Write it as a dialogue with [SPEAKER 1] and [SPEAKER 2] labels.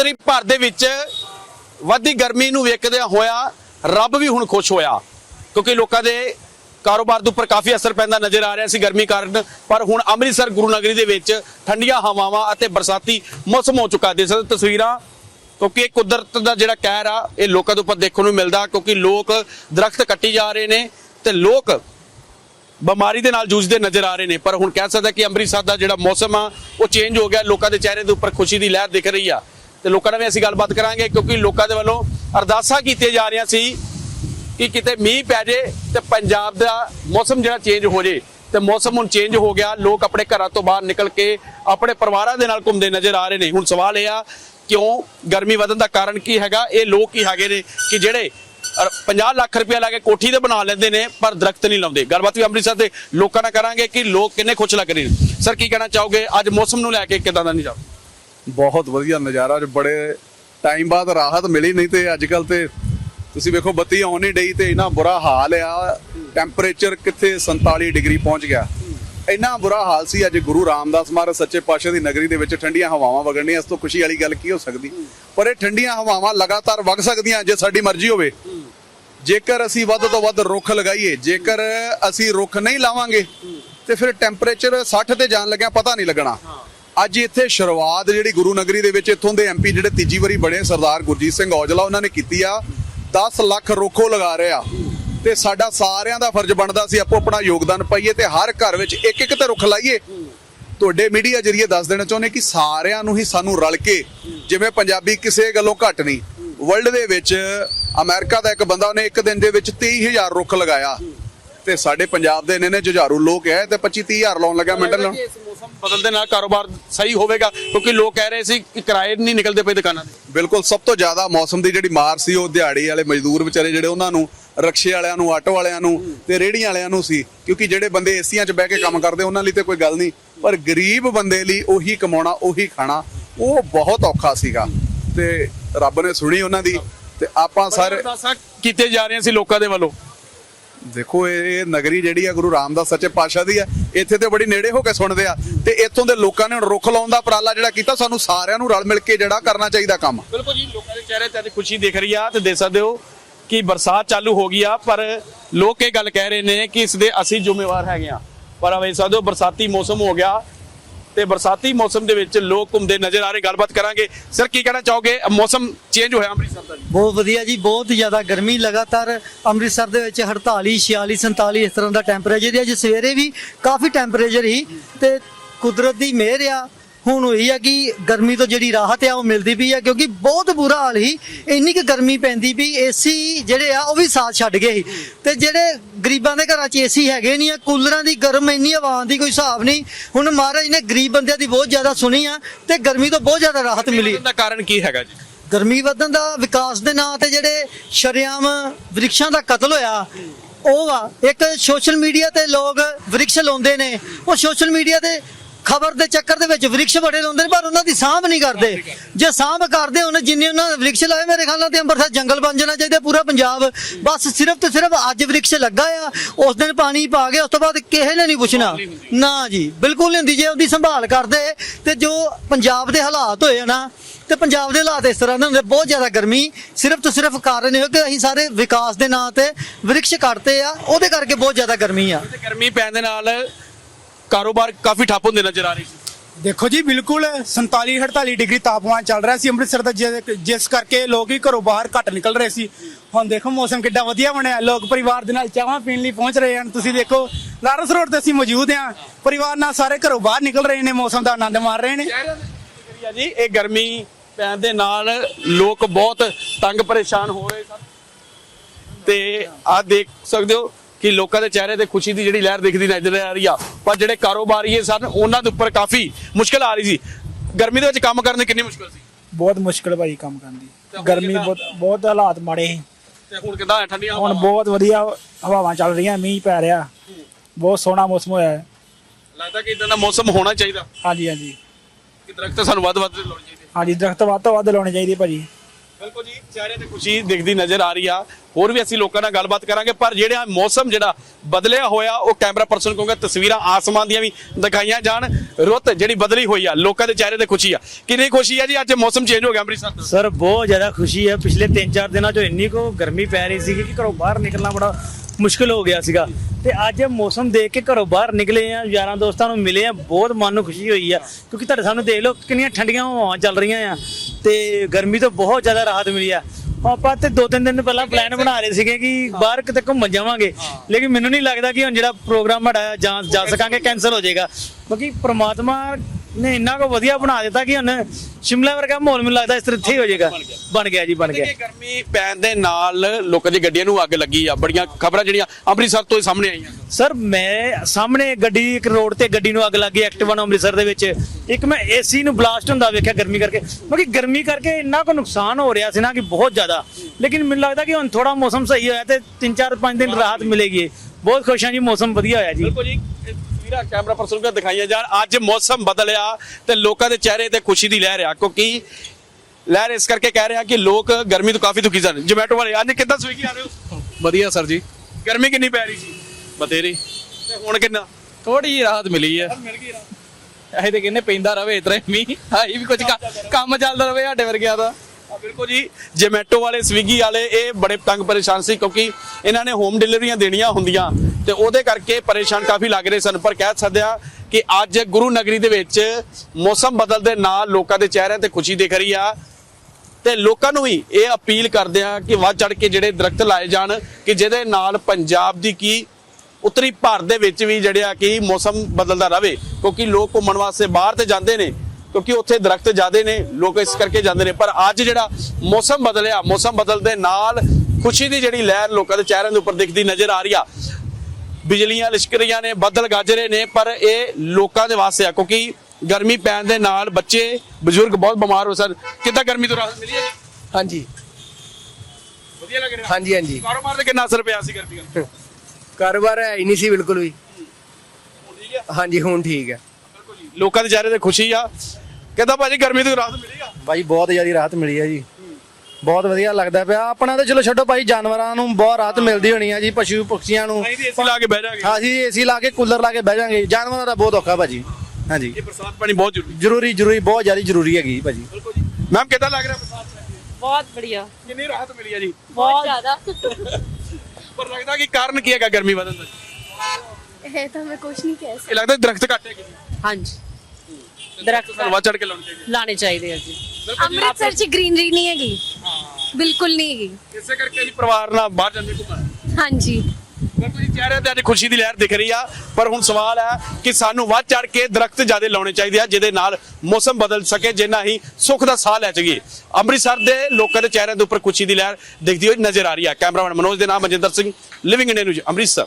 [SPEAKER 1] ਉੱਤਰੀ ਭਾਰਤ ਦੇ ਵਿੱਚ ਵੱਧਦੀ ਗਰਮੀ ਨੂੰ ਵੇਖਦਿਆਂ ਹੋਇਆ ਰੱਬ ਵੀ ਹੁਣ ਖੁਸ਼ ਹੋਇਆ। ਕਿਉਂਕਿ ਲੋਕਾਂ ਦੇ ਕਾਰੋਬਾਰ ਦੇ ਉੱਪਰ ਕਾਫੀ ਅਸਰ ਪੈਂਦਾ ਨਜ਼ਰ ਆ ਰਿਹਾ ਸੀ ਗਰਮੀ ਕਾਰਨ। ਪਰ ਹੁਣ ਅੰਮ੍ਰਿਤਸਰ ਗੁਰੂ ਨਗਰੀ ਦੇ ਵਿੱਚ ਠੰਡੀਆਂ ਹਵਾਵਾਂ ਅਤੇ ਬਰਸਾਤੀ ਮੌਸਮ ਹੋ ਚੁੱਕਾ ਦੇ ਸਕਦੇ ਤਸਵੀਰਾਂ, ਕਿਉਂਕਿ ਇਹ ਕੁਦਰਤ ਦਾ ਜਿਹੜਾ ਕਹਿਰ ਆ, ਇਹ ਲੋਕਾਂ ਦੇ ਉੱਪਰ ਦੇਖਣ ਨੂੰ ਮਿਲਦਾ, ਕਿਉਂਕਿ ਲੋਕ ਦਰਖਤ ਕੱਟੀ ਜਾ ਰਹੇ ਨੇ ਤੇ ਲੋਕ ਬਿਮਾਰੀ ਦੇ ਨਾਲ ਜੂਝਦੇ ਨਜ਼ਰ ਆ ਰਹੇ ਨੇ। ਪਰ ਹੁਣ ਕਹਿ ਸਕਦਾ ਕਿ ਅੰਮ੍ਰਿਤਸਰ ਦਾ ਜਿਹੜਾ ਮੌਸਮ ਆ, ਉਹ ਚੇਂਜ ਹੋ ਗਿਆ। ਲੋਕਾਂ ਦੇ ਚਿਹਰੇ ਦੇ ਉੱਪਰ ਖੁਸ਼ੀ ਦੀ ਲਹਿਰ ਦਿਖ ਰਹੀ ਆ। ਤੇ ਲੋਕਾਂ ਨਾਲ ਵੀ ਅਸੀਂ ਗੱਲਬਾਤ ਕਰਾਂਗੇ, ਕਿਉਂਕਿ ਲੋਕਾਂ ਦੇ ਵੱਲੋਂ ਅਰਦਾਸਾਂ ਕੀਤੀਆਂ ਜਾ ਰਹੀਆਂ ਸੀ ਕਿ ਕਿਤੇ ਮੀਂਹ ਪੈ ਜੇ ਤੇ ਪੰਜਾਬ ਦਾ ਮੌਸਮ ਜਿਹੜਾ ਚੇਂਜ ਹੋ ਜੇ। ਤੇ ਮੌਸਮ ਹੁਣ ਚੇਂਜ ਹੋ ਗਿਆ, ਲੋਕ ਆਪਣੇ ਘਰਾਂ ਤੋਂ ਬਾਹਰ ਨਿਕਲ ਕੇ ਆਪਣੇ ਪਰਿਵਾਰਾਂ ਦੇ ਨਾਲ ਘੁੰਮਦੇ ਨਜ਼ਰ ਆ ਰਹੇ ਨੇ। ਹੁਣ ਸਵਾਲ ਇਹ ਆ, ਕਿਉਂ ਗਰਮੀ ਵਧਣ ਦਾ ਕਾਰਨ ਕੀ ਹੈਗਾ? ਇਹ ਲੋਕ ਹੀ ਹੈਗੇ ਨੇ ਕਿ ਜਿਹੜੇ ਅਰ 50 ਲੱਖ ਰੁਪਇਆ ਲਾ ਕੇ ਕੋਠੀ ਤੇ ਬਣਾ ਲੈਂਦੇ ਨੇ, ਪਰ ਦਰਖਤ ਨਹੀਂ ਲਾਉਂਦੇ। ਗੱਲਬਾਤ ਵੀ ਅੰਮ੍ਰਿਤਸਰ ਦੇ ਲੋਕਾਂ ਨਾਲ ਕਰਾਂਗੇ ਕਿ ਲੋਕ ਕਿੰਨੇ ਖੁਸ਼ ਲੱਗ ਰਹੇ ਨੇ। ਸਰ ਕੀ ਕਹਿਣਾ ਚਾਹੋਗੇ? ਅੱਜ ਮੌਸਮ ਨੂੰ ਲੈ ਕੇ ਕਿਦਾਂ ਦਾ ਨਹੀਂ ਨਜ਼ਾਰਾ?
[SPEAKER 2] ਬਹੁਤ ਵਧੀਆ ਨਜ਼ਾਰਾ ਅੱਜ ਬੜੇ ਟਾਈਮ ਬਾਅਦ ਰਾਹਤ ਮਿਲੀ, ਨਹੀਂ ਤੇ ਅੱਜ ਕੱਲ ਤੇ ਤੁਸੀਂ ਵੇਖੋ ਬੱਤੀ ਆਉਣ ਨਹੀਂ ਡਈ ਤੇ ਇੰਨਾ ਬੁਰਾ ਹਾਲ ਆ। ਟੈਂਪਰੇਚਰ ਕਿੱਥੇ 47 ਡਿਗਰੀ ਪਹੁੰਚ ਗਿਆ। ਇੰਨਾ ਬੁਰਾ ਹਾਲ ਸੀ ਅੱਜ ਗੁਰੂ ਰਾਮਦਾਸ ਮਹਾਰਾਜ ਸੱਚੇ ਪਾਤਸ਼ਾਹ ਦੀ ਨਗਰੀ ਦੇ ਵਿੱਚ ਠੰਡੀਆਂ ਹਵਾਵਾਂ ਵਗਣੀਆਂ, ਇਸ ਤੋਂ ਖੁਸ਼ੀ ਵਾਲੀ ਗੱਲ ਕੀ ਹੋ ਸਕਦੀ? ਪਰ ਇਹ ਠੰਡੀਆਂ ਹਵਾਵਾਂ ਲਗਾਤਾਰ ਵਗ ਸਕਦੀਆਂ, ਜੇ ਸਾਡੀ ਮਰਜ਼ੀ ਹੋਵੇ। ਜੇਕਰ ਅਸੀਂ ਵੱਧ ਤੋਂ ਵੱਧ ਰੁੱਖ ਲਗਾਈਏ, ਜੇਕਰ ਅਸੀਂ ਰੁੱਖ ਨਹੀਂ ਲਾਵਾਂਗੇ, ਤੇ ਫਿਰ ਟੈਂਪਰੇਚਰ 60 ਤੇ ਜਾਣ ਲੱਗਿਆ ਪਤਾ ਨਹੀਂ ਲੱਗਣਾ। ਅੱਜ ਇੱਥੇ ਸ਼ੁਰੂਆਤ ਜਿਹੜੀ ਗੁਰੂ ਨਗਰੀ ਦੇ ਵਿੱਚ ਇੱਥੋਂ ਦੇ ਐਮਪੀ ਜਿਹੜੇ ਤੀਜੀ ਵਾਰੀ ਬਣੇ ਸਰਦਾਰ ਗੁਰਜੀਤ ਸਿੰਘ ਔਜਲਾ, ਉਹਨਾਂ ਨੇ ਕੀਤੀ ਆ। 10 ਲੱਖ ਰੁੱਖੋ ਲਗਾ ਰਿਹਾ ਆ। ਤੇ ਸਾਡਾ ਸਾਰਿਆਂ ਦਾ ਫਰਜ਼ ਬਣਦਾ ਸੀ ਆਪੋ ਆਪਣਾ ਯੋਗਦਾਨ ਪਾਈਏ ਤੇ ਹਰ ਘਰ ਵਿੱਚ ਇੱਕ ਇੱਕ ਤੇ ਰੁੱਖ ਲਾਈਏ। ਤੁਹਾਡੇ ਮੀਡੀਆ ਜਰੀਏ ਦੱਸ ਦੇਣਾ ਚਾਹੁੰਦੇ ਕਿ ਸਾਰਿਆਂ ਨੂੰ ਹੀ ਸਾਨੂੰ ਰਲ ਕੇ ਜਿਵੇਂ ਪੰਜਾਬੀ ਕਿਸੇ ਗੱਲੋਂ ਘੱਟ ਨਹੀਂ ਵਰਲਡ ਦੇ ਵਿੱਚ ਅਮਰੀਕਾ ਦਾ ਇੱਕ ਬੰਦਾ, ਉਹਨੇ ਇੱਕ ਦਿਨ ਦੇ ਵਿੱਚ 23000 ਰੁੱਖ ਲਗਾਇਆ। ਤੇ ਸਾਡੇ ਪੰਜਾਬ ਦੇ ਇੰਨੇ ਨੇ ਜੁਝਾਰੂ ਲੋਕ ਹੈ ਤੇ 25 30000 ਲਾਉਣ ਲੱਗਾ ਮਿੰਟ ਲਾਉਣ
[SPEAKER 1] ਇਸ ਮੌਸਮ ਬਦਲਦੇ ਨਾਲ ਕਾਰੋਬਾਰ ਸਹੀ ਹੋਵੇਗਾ ਕਿਉਂਕਿ ਲੋਕ ਕਹਿ ਰਹੇ ਸੀ ਕਿ ਕਿਰਾਏ ਨਹੀਂ ਨਿਕਲਦੇ ਪਏ ਦੁਕਾਨਾਂ ਦੇ।
[SPEAKER 2] ਬਿਲਕੁਲ ਸਭ ਤੋਂ ਜ਼ਿਆਦਾ ਮੌਸਮ ਦੀ ਜਿਹੜੀ ਮਾਰ ਸੀ ਉਹ ਦਿਹਾੜੀ ਵਾਲੇ ਮਜ਼ਦੂਰ ਵਿਚਾਰੇ ਜਿਹੜੇ ਉਹਨਾਂ ਨੂੰ ਰਕਸ਼ੇ ਵਾਲਿਆਂ ਨੂੰ ਆਟੋ ਵਾਲਿਆਂ ਨੂੰ ਤੇ ਰੇਹੜੀਆਂ ਵਾਲਿਆਂ ਨੂੰ ਸੀ ਕਿਉਂਕਿ ਜਿਹੜੇ ਬੰਦੇ ਏਸੀਆਂ 'ਚ ਬਹਿ ਕੇ ਕੰਮ ਕਰਦੇ ਉਹਨਾਂ ਲਈ ਤੇ ਕੋਈ ਗੱਲ ਨਹੀਂ। ਪਰ ਗਰੀਬ ਬੰਦੇ ਲਈ ਉਹੀ ਕਮਾਉਣਾ ਉਹੀ ਖਾਣਾ ਉਹ ਬਹੁਤ ਔਖਾ ਸੀਗਾ। ਤੇ ਰੱਬ ਨੇ ਸੁਣੀ ਉਹਨਾਂ ਦੀ ਤੇ ਆਪਾਂ ਸਾਰੇ
[SPEAKER 1] ਕੀਤੇ ਜਾ ਰਹੀਆਂ ਸੀ ਲੋਕਾਂ ਦੇ ਵੱਲੋਂ।
[SPEAKER 2] ਦੇਖੋ, ਇਹ ਨਗਰੀ ਜਿਹੜੀ ਆ, ਗੁਰੂ ਰਾਮਦਾਸ ਸੱਚੇ ਪਾਤਸ਼ਾਹ ਦੀ ਆ, ਇੱਥੇ ਤੇ ਬੜੀ ਨੇੜੇ ਹੋ ਕੇ ਸੁਣਦੇ ਆ। ਤੇ ਇੱਥੋਂ ਦੇ ਲੋਕਾਂ ਨੇ ਹੁਣ ਰੁੱਖ ਲਾਉਣ ਦਾ ਉਪਰਾਲਾ ਜਿਹੜਾ ਕੀਤਾ, ਸਾਨੂੰ ਸਾਰਿਆਂ ਨੂੰ ਰਲ ਮਿਲ ਕੇ ਜਿਹੜਾ ਕਰਨਾ ਚਾਹੀਦਾ ਕੰਮ।
[SPEAKER 1] ਬਿਲਕੁਲ ਜੀ, ਲੋਕਾਂ ਦੇ ਚਿਹਰੇ ਤੇ ਖੁਸ਼ੀ ਦਿਖ ਰਹੀ ਆ, ਤੇ ਦੇਖ ਸਕਦੇ ਹੋ ਕਿ ਬਰਸਾਤ ਚਾਲੂ ਹੋ ਗਈ ਆ, ਪਰ ਲੋਕ ਇਹ ਗੱਲ ਕਹਿ ਰਹੇ ਨੇ ਕਿ ਇਸ ਦੇ ਅਸੀਂ ਜ਼ਿੰਮੇਵਾਰ ਹੈਗੇ ਆ। ਪਰ ਵੇਖ ਸਕਦੇ ਹੋ, ਬਰਸਾਤੀ ਮੌਸਮ ਹੋ ਗਿਆ ਤੇ ਬਰਸਾਤੀ ਮੌਸਮ ਦੇ ਵਿੱਚ ਲੋਕ ਘੁੰਮਦੇ ਨਜ਼ਰ ਆ ਰਹੇ। ਗੱਲਬਾਤ ਕਰਾਂਗੇ। ਸਰ ਕੀ ਕਹਿਣਾ ਚਾਹੋਗੇ? ਮੌਸਮ ਚੇਂਜ ਹੋਇਆ ਅੰਮ੍ਰਿਤਸਰ ਦਾ ਜੀ?
[SPEAKER 3] ਬਹੁਤ ਵਧੀਆ ਜੀ, ਬਹੁਤ ਜ਼ਿਆਦਾ ਗਰਮੀ ਲਗਾਤਾਰ ਅੰਮ੍ਰਿਤਸਰ ਦੇ ਵਿੱਚ 48 46 47 ਇਸ ਤਰ੍ਹਾਂ ਦਾ ਟੈਂਪਰੇਚਰ ਹੈ। ਅੱਜ ਸਵੇਰੇ ਵੀ ਕਾਫੀ ਟੈਂਪਰੇਚਰ ਹੀ ਤੇ ਕੁਦਰਤ ਦੀ ਮਿਹਰ ਆ। ਹੁਣ ਹੋਈ ਆ ਕਿ ਗਰਮੀ ਤੋਂ ਜਿਹੜੀ ਰਾਹਤ ਆ ਉਹ ਮਿਲਦੀ ਪਈ ਆ ਕਿਉਂਕਿ ਬਹੁਤ ਬੁਰਾ ਹਾਲ ਸੀ। ਇੰਨੀ ਕਿ ਗਰਮੀ ਪੈਂਦੀ ਵੀ ਏਸੀ ਜਿਹੜੇ ਆ ਉਹ ਵੀ ਸਾਥ ਛੱਡ ਗਏ ਸੀ। ਤੇ ਜਿਹੜੇ ਗਰੀਬਾਂ ਦੇ ਘਰਾਂ 'ਚ ਏਸੀ ਹੈਗੇ ਨਹੀਂ ਆ ਕੂਲਰਾਂ ਦੀ ਗਰਮ ਇੰਨੀ ਹਵਾ ਆਉਂਦੀ ਕੋਈ ਹਿਸਾਬ ਨਹੀਂ। ਹੁਣ ਮਹਾਰਾਜ ਨੇ ਗਰੀਬ ਬੰਦਿਆਂ ਦੀ ਬਹੁਤ ਜ਼ਿਆਦਾ ਸੁਣੀ ਆ ਤੇ ਗਰਮੀ ਤੋਂ ਬਹੁਤ ਜ਼ਿਆਦਾ ਰਾਹਤ ਮਿਲੀ।
[SPEAKER 1] ਇਹਦਾ ਕਾਰਨ ਕੀ ਹੈਗਾ ਜੀ?
[SPEAKER 3] ਗਰਮੀ ਵਧਣ ਦਾ ਵਿਕਾਸ ਦੇ ਨਾਂ ਤੇ ਜਿਹੜੇ ਸ਼ਰੇਆਮ ਵ੍ਰਿਕਸ਼ਾਂ ਦਾ ਕਤਲ ਹੋਇਆ ਉਹ ਆ। ਇੱਕ ਸੋਸ਼ਲ ਮੀਡੀਆ ਤੇ ਲੋਕ ਵ੍ਰਿਕਸ਼ ਲਾਉਂਦੇ ਨੇ। ਉਹ ਸੋਸ਼ਲ ਮੀਡੀਆ ਤੇ ਖਬਰ ਦੇ ਚੱਕਰ ਦੇ ਵਿੱਚ ਵ੍ਰਿਕਸ਼ ਬੜੇ ਲਾਉਂਦੇ ਨੇ, ਪਰ ਉਹਨਾਂ ਦੀ ਸਾਂਭ ਨਹੀਂ ਕਰਦੇ। ਜੇ ਸਾਂਭ ਕਰਦੇ ਹੁਣ ਜਿੰਨੇ ਉਹਨਾਂ ਨੇ ਵ੍ਰਿਕਸ਼ ਲਾਏ, ਮੇਰੇ ਖਿਆਲ ਨਾਲ ਤੇ ਅੰਮ੍ਰਿਤਸਰ ਜੰਗਲ ਬਣ ਜਾਣਾ ਚਾਹੀਦਾ ਪੂਰਾ ਪੰਜਾਬ। ਬਸ ਸਿਰਫ ਤੇ ਸਿਰਫ ਅੱਜ ਵ੍ਰਿਕਸ਼ ਲੱਗਾ ਆ, ਉਸ ਦਿਨ ਪਾਣੀ ਪਾ ਕੇ, ਉਸ ਤੋਂ ਬਾਅਦ ਕਿਸੇ ਨੇ ਨਹੀਂ ਪੁੱਛਣਾ। ਨਾ ਜੀ, ਬਿਲਕੁਲ ਨਹੀਂ ਹੁੰਦੀ, ਜੇ ਉਹਦੀ ਸੰਭਾਲ ਕਰਦੇ, ਤੇ ਜੋ ਪੰਜਾਬ ਦੇ ਹਾਲਾਤ ਹੋਏ ਆ ਨਾ, ਤੇ ਪੰਜਾਬ ਦੇ ਹਾਲਾਤ ਇਸ ਤਰ੍ਹਾਂ ਦੇ ਹੁੰਦੇ, ਬਹੁਤ ਜ਼ਿਆਦਾ ਗਰਮੀ, ਸਿਰਫ ਤੋਂ ਸਿਰਫ ਕਾਰਨ ਇਹ ਕਿ ਅਸੀਂ ਸਾਰੇ ਵਿਕਾਸ ਦੇ ਨਾਂ ਤੇ ਵ੍ਰਿਕਸ਼ ਕੱਟਦੇ ਆ, ਉਹਦੇ ਕਰਕੇ ਬਹੁਤ ਜ਼ਿਆਦਾ ਗਰਮੀ ਆ।
[SPEAKER 1] ਗਰਮੀ ਪੈਣ ਦੇ ਨਾਲ ਕਾਰੋਬਾਰ ਕਾਫੀ ਠੱਪ ਹੁੰਦੇ ਨਜ਼ਰ ਆ ਰਹੇ ਸੀ।
[SPEAKER 4] ਦੇਖੋ ਜੀ ਬਿਲਕੁਲ 47 48 ਡਿਗਰੀ ਤਾਪਮਾਨ ਚੱਲ ਰਿਹਾ ਸੀ ਅੰਮ੍ਰਿਤਸਰ ਦਾ ਜਿਸ ਕਰਕੇ ਲੋਕ ਹੀ ਘਰੋਂ ਬਾਹਰ ਘੱਟ ਨਿਕਲ ਰਹੇ ਸੀ। ਹੁਣ ਦੇਖੋ ਮੌਸਮ ਕਿੱਡਾ ਵਧੀਆ ਬਣਿਆ। ਲੋਕ ਪਰਿਵਾਰ ਦੇ ਨਾਲ ਚਾਹਾਂ ਪੀਣ ਲਈ ਪਹੁੰਚ ਰਹੇ ਹਨ। ਤੁਸੀਂ ਦੇਖੋ ਲਾਰੈਂਸ ਰੋਡ ਤੇ ਅਸੀਂ ਮੌਜੂਦ ਹਾਂ। ਪਰਿਵਾਰ ਨਾਲ ਸਾਰੇ ਘਰੋਂ ਬਾਹਰ ਨਿਕਲ ਰਹੇ ਨੇ ਮੌਸਮ ਦਾ ਆਨੰਦ ਮਾਣ ਰਹੇ ਨੇ।
[SPEAKER 1] ਸ਼ੁਕਰੀਆ ਜੀ ਇਹ ਗਰਮੀ ਪੈਣ ਦੇ ਨਾਲ ਲੋਕ ਬਹੁਤ ਤੰਗ ਪਰੇਸ਼ਾਨ ਹੋ ਰਹੇ ਸਨ। ਤੇ ਆ ਦੇਖ ਸਕਦੇ ਹੋ ਕਿ ਲੋਕਾਂ ਦੇ ਚਿਹਰੇ ਤੇ ਖੁਸ਼ੀ ਦੀ ਜਿਹੜੀ ਲਹਿਰ ਦਿਖਦੀ ਨਜ਼ਰ ਆ ਰਹੀ ਆ। ਪਰ ਜਿਹੜੇ ਕਾਰੋਬਾਰੀਏ ਸਨ ਉਹਨਾਂ ਦੇ ਉੱਪਰ ਕਾਫੀ ਮੁਸ਼ਕਲ ਆ ਰਹੀ ਸੀ। ਗਰਮੀ ਦੇ ਵਿੱਚ ਕੰਮ ਕਰਨ ਦੀ ਕਿੰਨੀ ਮੁਸ਼ਕਲ ਸੀ?
[SPEAKER 4] ਬਹੁਤ ਮੁਸ਼ਕਲ ਭਾਈ ਕੰਮ ਕਰਨ ਦੀ। ਗਰਮੀ? ਬਹੁਤ ਬਹੁਤ ਹਾਲਾਤ ਮਾੜੇ ਸੀ।
[SPEAKER 1] ਤੇ ਹੁਣ ਕਿਦਾਂ ਠੰਡੀਆਂ
[SPEAKER 4] ਹੁਣ? ਬਹੁਤ ਵਧੀਆ ਹਵਾਵਾਂ ਚੱਲ ਰਹੀਆਂ ਮੀਂਹ ਪੈ ਰਿਹਾ। ਬਹੁਤ ਸੋਹਣਾ ਮੌਸਮ ਹੋਇਆ ਹੈ।
[SPEAKER 1] ਲੱਗਦਾ ਕਿ ਇਦਾਂ ਦਾ ਮੌਸਮ ਹੋਣਾ ਚਾਹੀਦਾ।
[SPEAKER 4] ਹਾਂਜੀ ਹਾਂਜੀ।
[SPEAKER 1] ਕਿ ਦਰਖਤ ਸਾਨੂੰ ਵੱਧ ਵੱਧ ਲਾਉਣੇ ਚਾਹੀਦੇ।
[SPEAKER 4] ਹਾਂਜੀ ਦਰਖਤ ਵੱਧ ਤੋਂ ਵੱਧ ਲਾਉਣੇ ਚਾਹੀਦੇ ਭਾਜੀ।
[SPEAKER 1] ਬਿਲਕੁਲ ਜੀ। ਚਿਹਰੇ ਤੇ ਖੁਸ਼ੀ ਦਿਖਦੀ ਨਜ਼ਰ ਆ ਰਹੀ ਆ। ਹੋਰ ਵੀ ਅਸੀਂ ਲੋਕਾਂ ਨਾਲ ਗੱਲਬਾਤ ਕਰਾਂਗੇ, ਪਰ ਜਿਹੜਾ ਮੌਸਮ ਜਿਹੜਾ ਬਦਲਿਆ ਹੋਇਆ, ਉਹ ਕੈਮਰਾ ਪਰਸਨ ਕਹੂੰਗਾ, ਤਸਵੀਰਾਂ ਆਸਮਾਨ ਦੀਆਂ ਵੀ ਦਿਖਾਈਆਂ ਜਾਣ। ਰੁੱਤ ਜਿਹੜੀ ਬਦਲੀ ਹੋਈ ਆ, ਲੋਕਾਂ ਦੇ ਚਿਹਰੇ ਤੇ ਖੁਸ਼ੀ ਆ। ਕਿੰਨੀ ਖੁਸ਼ੀ ਆ ਜੀ, ਅੱਜ ਮੌਸਮ ਚੇਂਜ ਹੋ ਗਿਆ ਅੰਮ੍ਰਿਤਸਰ ਦਾ
[SPEAKER 5] ਸਰ, ਬਹੁਤ ਜ਼ਿਆਦਾ ਖੁਸ਼ੀ ਹੈ ਪਿਛਲੇ 3-4 ਦਿਨਾਂ ਤੋਂ ਇੰਨੀ ਕੋ ਗਰਮੀ ਪੈ ਰਹੀ ਸੀ ਕਿ ਘਰੋਂ ਬਾਹਰ ਨਿਕਲਣਾ ਬੜਾ ਮੁਸ਼ਕਲ ਹੋ ਗਿਆ ਸੀਗਾ। ਤੇ ਅੱਜ ਮੌਸਮ ਦੇਖ ਕੇ ਘਰੋਂ ਬਾਹਰ ਨਿਕਲੇ ਆ, ਯਾਰਾਂ ਦੋਸਤਾਂ ਨੂੰ ਮਿਲੇ ਆ, ਬਹੁਤ ਮਨ ਨੂੰ ਖੁਸ਼ੀ ਹੋਈ ਆ, ਕਿਉਂਕਿ ਤੁਹਾਡੇ ਸਾਨੂੰ ਦੇਖ ਲਓ ਕਿੰਨੀਆਂ ਠੰਡੀਆਂ ਹਵਾਵਾਂ ਚੱਲ ਰਹੀਆਂ ਆ ਤੇ ਗਰਮੀ ਤੋਂ ਬਹੁਤ ਜ਼ਿਆਦਾ ਰਾਹਤ ਮਿਲੀ ਆ। ਆਪਾਂ ਤੇ ਦੋ ਤਿੰਨ ਦਿਨ ਪਹਿਲਾਂ ਪਲਾਨ ਬਣਾ ਰਹੇ ਸੀਗੇ ਕਿ ਬਾਹਰ ਕਿਤੇ ਘੁੰਮਣ ਜਾਵਾਂਗੇ, ਲੇਕਿਨ ਮੈਨੂੰ ਨਹੀਂ ਲੱਗਦਾ ਕਿ ਹੁਣ ਜਿਹੜਾ ਪ੍ਰੋਗਰਾਮ ਸਾਡਾ ਜਾ ਜਾ ਸਕਾਂਗੇ ਕੈਨਸਲ ਹੋ ਜਾਏਗਾ। ਕਿਉਂਕਿ ਪ੍ਰਮਾਤਮਾ ਨੇ ਇੰਨਾ ਕੋ ਵਧੀਆ ਬਣਾ ਦਿੱਤਾ ਕਿ ਹੁਣ ਸ਼ਿਮਲਾ ਵਰਗਾ ਮਾਹੌਲ ਮੈਨੂੰ ਲੱਗਦਾ ਇਸ ਤਰ੍ਹਾਂ ਇੱਥੇ ਹੀ ਹੋ ਜਾਏਗਾ। ਬਣ ਗਿਆ। ਜੀ ਬਣ ਗਿਆ
[SPEAKER 1] ਕਿ ਗਰਮੀ ਪੈਣ ਦੇ ਨਾਲ ਲੋਕਾਂ ਦੀ ਗੱਡੀਆਂ ਨੂੰ ਅੱਗ ਲੱਗੀ ਆ। ਬੜੀਆਂ ਖਬਰਾਂ ਜਿਹੜੀਆਂ ਅੰਮ੍ਰਿਤਸਰ ਤੋਂ ਸਾਹਮਣੇ ਆਈਆਂ।
[SPEAKER 5] ਸਰ ਮੈਂ ਸਾਹਮਣੇ ਗੱਡੀ ਇੱਕ ਰੋਡ ਤੇ ਗੱਡੀ ਨੂੰ ਅੱਗ ਲੱਗੀ ਐਕਟਿਵਾ ਨੂੰ ਅੰਮ੍ਰਿਤਸਰ ਦੇ ਵਿੱਚ। ਇੱਕ ਮੈਂ ਏਸੀ ਨੂੰ ਬਲਾਸਟ ਹੁੰਦਾ ਵੇਖਿਆ ਗਰਮੀ ਕਰਕੇ। ਕਿਉਂਕਿ ਗਰਮੀ ਕਰਕੇ ਇੰਨਾ ਕੋ ਨੁਕਸਾਨ ਹੋ ਰਿਹਾ ਸੀ ਨਾ ਕਿ ਬਹੁਤ ਜ਼ਿਆਦਾ। ਲੇਕਿਨ ਮੈਨੂੰ ਲੱਗਦਾ ਕਿ ਹੁਣ ਥੋੜਾ ਮੌਸਮ ਸਹੀ ਹੋਇਆ ਤੇ 3-4 5 ਦਿਨ ਰਾਹਤ ਮਿਲੇਗੀ। ਬਹੁਤ ਖੁਸ਼ ਹਾਂ ਜੀ ਮੌਸਮ ਵਧੀਆ ਹੋਇਆ ਜੀ।
[SPEAKER 1] ਬਿਲਕੁਲ ਜੀ। ਤਸਵੀਰਾਂ ਕੈਮਰਾ ਪਰਸਨ ਨੂੰ ਦਿਖਾਈਆਂ ਜਾਣ ਅੱਜ ਮੌਸਮ ਬਦਲਿਆ ਤੇ ਲੋਕਾਂ ਦੇ ਚਿਹਰੇ ਤੇ ਖੁਸ਼ੀ ਦੀ ਲਹਿਰ ਆ ਕਿਉਂਕਿ ਲਹਿਰ ਇਸ ਕਰਕੇ ਕਹਿ ਰਿਹਾ ਕਿ ਲੋਕ ਗਰਮੀ ਤੋਂ ਕਾਫੀ ਦੁਖੀ ਸਨ। ਜੋਮੈਟੋ ਵਾਲੇ ਅੱਜ ਕਿੱਦਾਂ ਸਵੀਗੀ ਆ ਰਹੇ ਹੋ?
[SPEAKER 6] ਵਧੀਆ ਸਰ ਜੀ।
[SPEAKER 1] ਗਰਮੀ ਕਿੰਨੀ ਪੈ ਰਹੀ ਸੀ?
[SPEAKER 6] ਬਤੇਰੀ
[SPEAKER 1] ਤੇ ਹੁਣ ਕਿੰਨਾ?
[SPEAKER 6] ਥੋੜੀ ਜਿਹੀ ਰਾਹਤ ਮਿਲੀ ਹੈ।
[SPEAKER 1] ਮਿਲ ਗਈ ਰਾਤ
[SPEAKER 6] ਅਸੀਂ ਤੇ ਕਹਿੰਦੇ ਪੈਂਦਾ ਰਵੇ ਇਤਰਾ ਮੀਂਹ। ਹਾਈ ਵੀ ਕੁਝ ਕੰਮ ਚੱਲਦਾ ਰਵੇ। ਸਾਡੇ ਵਰਗਿਆਂ ਦਾ।
[SPEAKER 1] ਬਿਲਕੁਲ ਜੀ। ਜੋਮੈਟੋ ਵਾਲੇ ਸਵੀਗੀ ਵਾਲੇ ਇਹ ਬੜੇ ਤੰਗ ਪਰੇਸ਼ਾਨ ਸੀ ਕਿਉਂਕਿ ਇਹਨਾਂ ਨੇ ਹੋਮ ਡਿਲੀਵਰੀਆਂ ਦੇਣੀਆਂ ਹੁੰਦੀਆਂ। ਤੇ ਉਹਦੇ ਕਰਕੇ ਪਰੇਸ਼ਾਨ ਕਾਫੀ ਲੱਗ ਰਹੇ ਸਨ, ਪਰ ਕਹਿ ਸਕਦੇ ਆ ਕਿ ਅੱਜ ਗੁਰੂ ਨਗਰੀ ਦੇ ਵਿੱਚ ਮੌਸਮ ਬਦਲ ਦੇ ਨਾਲ ਲੋਕਾਂ ਦੇ ਚਿਹਰਿਆਂ ਤੇ ਖੁਸ਼ੀ ਦਿਖ ਰਹੀ ਆ। ਤੇ ਲੋਕਾਂ ਨੂੰ ਵੀ ਇਹ ਅਪੀਲ ਕਰਦੇ ਆ ਕਿ ਵੱਧ ਚੜ ਕੇ ਜਿਹੜੇ ਦਰਖਤ ਲਾਏ ਜਾਣ, ਕਿ ਜਿਹਦੇ ਨਾਲ ਪੰਜਾਬ ਦੀ ਕੀ ਉੱਤਰੀ ਭਾਰਤ ਦੇ ਵਿੱਚ ਵੀ ਜਿਹੜਿਆ ਕਿ ਮੌਸਮ ਬਦਲਦਾ ਰਹੇ ਕਿਉਂਕਿ ਲੋਕ ਘੁੰਮਣ ਵਾਸਤੇ ਬਾਹਰ ਤੇ ਜਾਂਦੇ ਨੇ, ਕਿਉਂਕਿ ਉੱਥੇ ਦਰਖਤ ਜ਼ਿਆਦੇ ਨੇ, ਲੋਕ ਇਸ ਕਰਕੇ ਜਾਂਦੇ ਨੇ। ਪਰ ਅੱਜ ਜਿਹੜਾ ਮੌਸਮ ਬਦਲਿਆ, ਮੌਸਮ ਬਦਲਦੇ ਨਾਲ ਖੁਸ਼ੀ ਦੀ ਜਿਹੜੀ ਲਹਿਰ ਲੋਕਾਂ ਦੇ ਚਿਹਰਿਆਂ ਦੇ ਉੱਪਰ ਦਿਖਦੀ ਨਜ਼ਰ ਆ ਰਹੀ ਆ। ਬਿਜਲੀਆਂ ਲਿਸ਼ਕ ਰਹੀਆਂ ਨੇ ਬੱਦਲ ਗੱਜ ਰਹੇ ਨੇ ਪਰ ਇਹ ਲੋਕਾਂ ਦੇ ਵਾਸਤੇ ਆ ਕਿਉਂਕਿ ਗਰਮੀ ਪੈਣ ਦੇ ਨਾਲ ਬੱਚੇ ਬਜ਼ੁਰਗ ਬਹੁਤ ਬਿਮਾਰ ਹੋ ਸਨ। ਕਿੱਦਾਂ ਗਰਮੀ ਤੋਂ ਰਾਹਤ ਮਿਲੀ ਹੈ ਜੀ?
[SPEAKER 7] ਹਾਂਜੀ।
[SPEAKER 1] ਵਧੀਆ ਲੱਗ ਰਿਹਾ?
[SPEAKER 7] ਹਾਂਜੀ ਹਾਂਜੀ।
[SPEAKER 1] ਕਾਰੋਬਾਰ ਤੇ ਕਿੰਨਾ ਅਸਰ ਪਿਆ ਸੀ ਗਰਮੀ ਦਾ?
[SPEAKER 7] ਕਾਰੋਬਾਰ ਹੈ ਹੀ ਨਹੀਂ ਸੀ ਬਿਲਕੁਲ ਵੀ।
[SPEAKER 1] ਠੀਕ ਹੈ?
[SPEAKER 7] ਹਾਂਜੀ ਹੁਣ ਠੀਕ ਹੈ।
[SPEAKER 1] ਬਿਲਕੁਲ ਜੀ। ਲੋਕਾਂ ਦੇ ਚਿਹਰੇ ਤੇ ਖੁਸ਼ੀ ਆ। ਕਹਿੰਦਾ ਭਾਜੀ ਗਰਮੀ ਤੋਂ ਰਾਹਤ ਮਿਲੀ ਆ?
[SPEAKER 8] ਭਾਈ ਬਹੁਤ ਜ਼ਿਆਦਾ ਰਾਹਤ ਮਿਲੀ ਹੈ ਜੀ। ਬਹੁਤ ਵਧੀਆ ਲੱਗਦਾ ਪਿਆ। ਆਪਣਾ ਤਾਂ ਚਲੋ ਛੱਡੋ ਭਾਈ ਜਾਨਵਰਾਂ ਨੂੰ ਬਹੁਤ ਰਾਤ ਮਿਲਦੀ ਹੋਣੀ ਆ ਜੀ ਪਸ਼ੂ ਪਕਸ਼ੀਆਂ ਨੂੰ।
[SPEAKER 1] ਅਸੀਂ ਏਸੀ ਲਾ ਕੇ ਬਹਿ ਜਾਾਂਗੇ।
[SPEAKER 8] ਅਸੀਂ ਏਸੀ ਲਾ ਕੇ ਕੂਲਰ ਲਾ ਕੇ ਬਹਿ ਜਾਾਂਗੇ। ਜਾਨਵਰਾਂ ਦਾ ਬਹੁਤ ਔਖਾ ਭਾਜੀ। ਹਾਂਜੀ।
[SPEAKER 1] ਇਹ ਬਰਸਾਤ ਪਾਣੀ ਬਹੁਤ ਜ਼ਰੂਰੀ
[SPEAKER 8] ਜ਼ਰੂਰੀ ਜ਼ਰੂਰੀ ਬਹੁਤ ਜ਼ਿਆਦਾ ਜ਼ਰੂਰੀ ਹੈਗੀ ਜੀ ਭਾਜੀ।
[SPEAKER 1] ਬਿਲਕੁਲ ਜੀ। ਮੈਮ ਕਿਦਾਂ ਲੱਗ ਰਿਹਾ ਬਰਸਾਤ
[SPEAKER 9] ਬਹੁਤ ਬੜੀਆ
[SPEAKER 1] ਕਿੰਨੀ ਰਾਹਤ ਮਿਲੀ ਹੈ ਜੀ?
[SPEAKER 9] ਬਹੁਤ ਜ਼ਿਆਦਾ।
[SPEAKER 1] ਪਰ ਲੱਗਦਾ ਕਿ ਕਾਰਨ ਕੀ ਹੈਗਾ ਗਰਮੀ ਵਧਣ ਦਾ?
[SPEAKER 10] ਇਹ ਤਾਂ ਮੈਂ ਕੁਝ ਨਹੀਂ ਕਹਿ ਸਕਦਾ
[SPEAKER 1] ਇਹ ਲੱਗਦਾ ਦਰਖਤ ਘੱਟ ਹੈਗੇ ਜੀ।
[SPEAKER 9] ਹਾਂਜੀ। ਦਰਖਤ
[SPEAKER 1] ਸਾਨੂੰ ਵੱਧ ਚੜ ਕੇ ਲਾਉਣੇ ਚਾਹੀਦੇ
[SPEAKER 9] ਲਾਣੇ ਚਾਹੀਦੇ ਆ ਜੀ।
[SPEAKER 10] ਅੰਮ੍ਰਿਤਸਰ 'ਚ ਗ੍ਰੀਨਰੀ ਨਹੀਂ ਹੈਗੀ। ਬਿਲਕੁਲ ਨਹੀਂ ਹੈਗੀ।
[SPEAKER 1] ਇਸੇ ਕਰਕੇ ਅਸੀਂ ਪਰਿਵਾਰ ਨਾਲ ਬਾਹਰ ਜਾਂਦੇ ਘੁੰਮਣ।
[SPEAKER 10] ਹਾਂਜੀ।
[SPEAKER 1] ਬਿਲਕੁਲ ਜੀ ਚਿਹਰੇ ਤੇ ਅੱਜ ਖੁਸ਼ੀ ਦੀ ਲਹਿਰ ਦਿਖ ਰਹੀ ਆ ਪਰ ਹੁਣ ਸਵਾਲ ਹੈ ਕਿ ਸਾਨੂੰ ਵੱਧ ਚੜ ਕੇ ਦਰਖਤ ਜ਼ਿਆਦਾ ਲਾਉਣੇ ਚਾਹੀਦੇ ਆ ਜਿਹਦੇ ਨਾਲ ਮੌਸਮ ਬਦਲ ਸਕੇ ਜਿੰਨਾ ਹੀ ਸੁੱਖ ਦਾ ਸਾਹ ਲੈ ਸਕੀਏ। ਅੰਮ੍ਰਿਤਸਰ ਦੇ ਲੋਕਾਂ ਦੇ ਚਿਹਰਿਆਂ ਦੇ ਉੱਪਰ ਖੁਸ਼ੀ ਦੀ ਲਹਿਰ ਦਿਖਦੀ ਹੋਈ ਨਜ਼ਰ ਆ ਰਹੀ ਹੈ ਕੈਮਰਾਮੈਨ ਮਨੋਜ ਦੇ ਨਾਮ Manjinder Singh Living India News Amritsar.